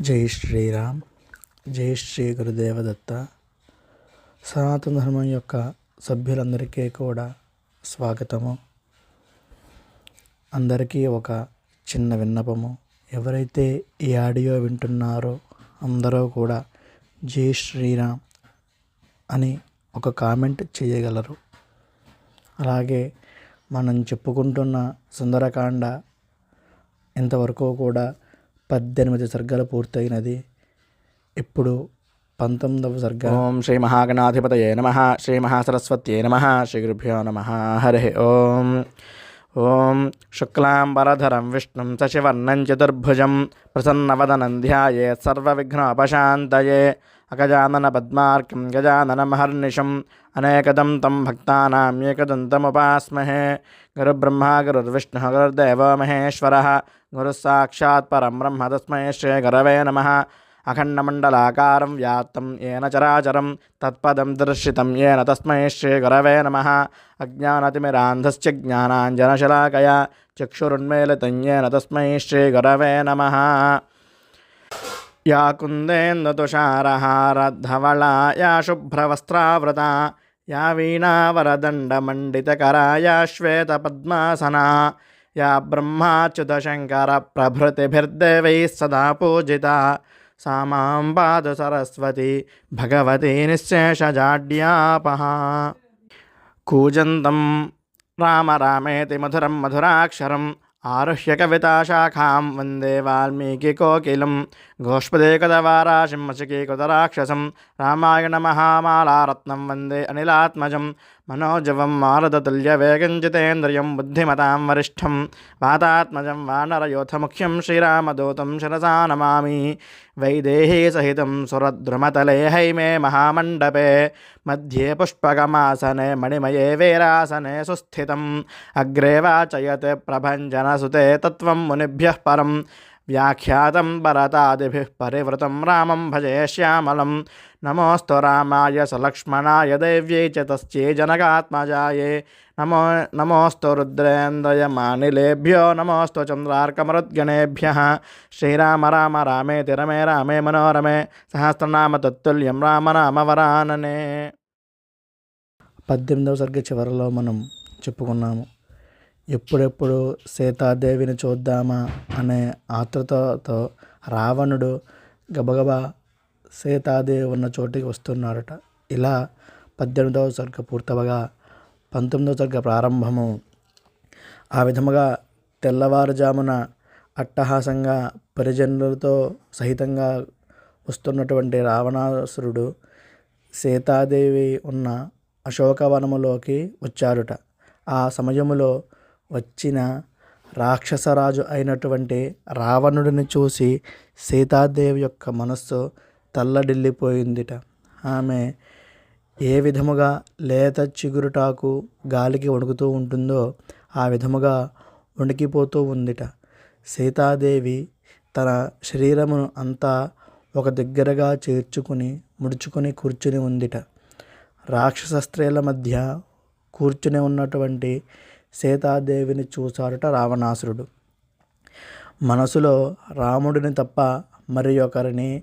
జై శ్రీరామ్ జై శ్రీ గురుదేవదత్త. సనాతన ధర్మం యొక్క సభ్యులందరికీ కూడా స్వాగతము. అందరికీ ఒక చిన్న విన్నపము. ఎవరైతే ఈ ఆడియో వింటున్నారో అందరూ కూడా జై శ్రీరామ్ అని ఒక కామెంట్ చేయగలరు. అలాగే మనం చెప్పుకుంటున్న సుందరకాండ ఇంతవరకు కూడా పద్దెనిమిది సర్గలు పూర్తయినది. ఇప్పుడు పంతొమ్మిదవ సర్గ. ఓం శ్రీ మహాగణాధిపతయే నమ. శ్రీ మహాసరస్వత్యే నమ. శ్రీ గురుభ్యో నమ. హరి ఓం. ओं शुक्लांबरधर विष्णु शशिवर्णं चतुर्भुज प्रसन्नवदनं ध्यायेत् सर्वविघ्नोपशान्तये अगजाननपद्मार्कं गजाननमहर्निशम् अनेकदं तं अनेकदम तम गुरुब्रह्मा गुरब्रह्म गुरुर्देवो महेश्वरः। गुरुः ब्रह्म तस्मै श्रीगुरवे नम। अखंडमंडलाकार व्याप्तं येन चराचर, तत्पदं दर्शितं येन तस्म श्रीगुरव नम। अज्ञानतिमिरान्धस्य ज्ञानांजनशलाकया चक्षुरुन्मेलितं येन श्रीगुरव नम। नमः या कुंदेन्दुषारहारधवला या शुभ्रवस्त्रावृता, या वीणावरदण्डमण्डितकरा, या श्वेतपद्मासना, या ब्रह्माच्युतशङ्करप्रभृतिभिर्देवैः सदा पूजिता। सा मां पातु सरस्वती भगवती निःशेषजाड्यापः कूजन्तं राम रामेति मधुरं मधुराक्षरम् आरुह्य कविताशाखां वन्दे वाल्मीकिकोकिलं గోష్పదే కదవారాశింహసికీకృతరాక్షసం రామాయణ మహామాలారత్నం వందే అనిలాత్మజం మనోజవం మారదతుల్యవేగంజితేంద్రియం బుద్ధిమతాం వరిష్టం వాతాత్మజం వానరయోథముఖ్యం శ్రీరామదూతం శిరసా నమామి వైదేహీ సహితం సురద్రుమతలే హైమే మహామండపే మధ్యే పుష్పగమాసనే మణిమయే వీరాసనే సుస్థితం అగ్రే వాచయత్ ప్రభంజనసుతే తత్వం మునిభ్య పరం వ్యాఖ్యాతం భరతాది పరివృతం రామం భజే శ్యామలం. నమోస్తు రామాయ సలక్ష్మణాయ దైవ్యై చ తస్యే జనకాత్మజాయే. నమో నమోస్తు రుద్రేంద్రయమానిలేభ్యో నమోస్తు చంద్రార్కమరుద్గణేభ్య. శ్రీరామ రామ రామే తిరమే రామే మనోరమే. సహస్రనామ తత్తుల్యం రామ రామ వరాననే. పద్దెనిమిదవ సర్గ చివరిలో మనం చెప్పుకున్నాము ఎప్పుడెప్పుడు సీతాదేవిని చూద్దామా అనే ఆతృతతో రావణుడు గబగబా సీతాదేవి ఉన్న చోటికి వస్తున్నాడట. ఇలా పద్దెనిమిదవ సర్గ పూర్తవగా పంతొమ్మిదవ సర్గ ప్రారంభము. ఆ విధముగా తెల్లవారుజామున అట్టహాసంగా పరిజనులతో సహితంగా వస్తున్నటువంటి రావణాసురుడు సీతాదేవి ఉన్న అశోకవనములోకి వచ్చారుట ఆ సమయములో వచ్చిన రాక్షసరాజు అయినటువంటి రావణుడిని చూసి సీతాదేవి యొక్క మనస్సు తల్లడిల్లిపోయిందిట. ఆమె ఏ విధముగా లేత చిగురుటాకు గాలికి వణుకుతూ ఉంటుందో ఆ విధముగా వణికిపోతూ ఉందిట. సీతాదేవి తన శరీరమును అంతా ఒక దగ్గరగా చేర్చుకుని ముడుచుకొని కూర్చుని ఉందిట. రాక్షస స్త్రీల మధ్య కూర్చుని ఉన్నటువంటి సీతాదేవిని చూశాడట రావణాసురుడు. మనసులో రాముడిని తప్ప మరి ఒకరిని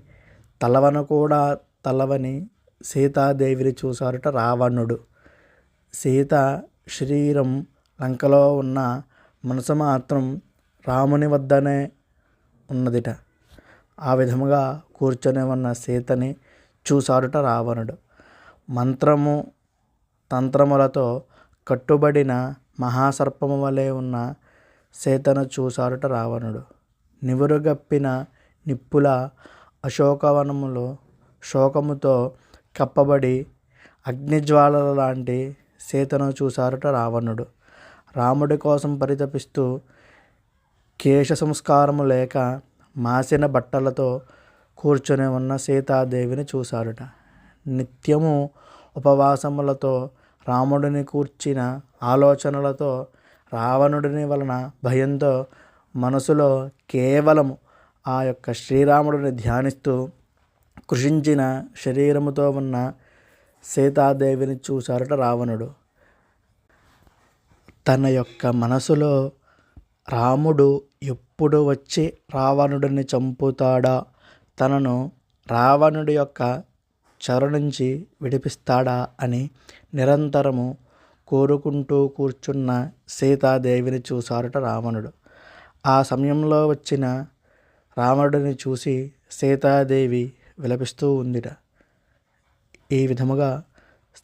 తలవన కూడా తలవని సీతాదేవిని చూశారట రావణుడు. సీత శరీరం లంకలో ఉన్న మనసు మాత్రం రాముని వద్దనే ఉన్నదిట. ఆ విధముగా కూర్చొని ఉన్న సీతని చూశాడుట రావణుడు. మంత్రము తంత్రములతో కట్టుబడిన మహాసర్పము వలె ఉన్న సీతను చూసాడుట రావణుడు. నివురుగప్పిన నిప్పుల అశోకవనములో శోకముతో కప్పబడి అగ్నిజ్వాలల లాంటి సీతను చూశారుట రావణుడు. రాముడి కోసం పరితపిస్తూ కేశ సంస్కారము లేక మాసిన బట్టలతో కూర్చొని ఉన్న సీతాదేవిని చూశారుట నిత్యము ఉపవాసములతో రాముడిని కూర్చిన ఆలోచనలతో రావణుడిని వలన భయంతో మనసులో కేవలం ఆ యొక్క శ్రీరాముడిని ధ్యానిస్తూ కృషించిన శరీరముతో ఉన్న సీతాదేవిని చూశారట రావణుడు. తన యొక్క మనసులో రాముడు ఎప్పుడు వచ్చి రావణుడిని చంపుతాడా? తనను రావణుడి యొక్క చెర నుంచి విడిపిస్తాడా అని నిరంతరము కోరుకుంటూ కూర్చున్న సీతాదేవిని చూశారట రావణుడు. ఆ సమయంలో వచ్చిన రావణుడిని చూసి సీతాదేవి విలపిస్తూ ఉందిట. ఈ విధముగా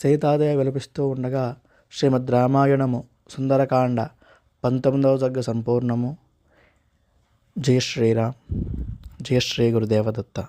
సీతాదేవి విలపిస్తూ ఉండగా శ్రీమద్ రామాయణము సుందరకాండ పంతొమ్మిదవ సర్గ సంపూర్ణము. జయ శ్రీరామ్. జయ శ్రీ గురుదేవదత్త.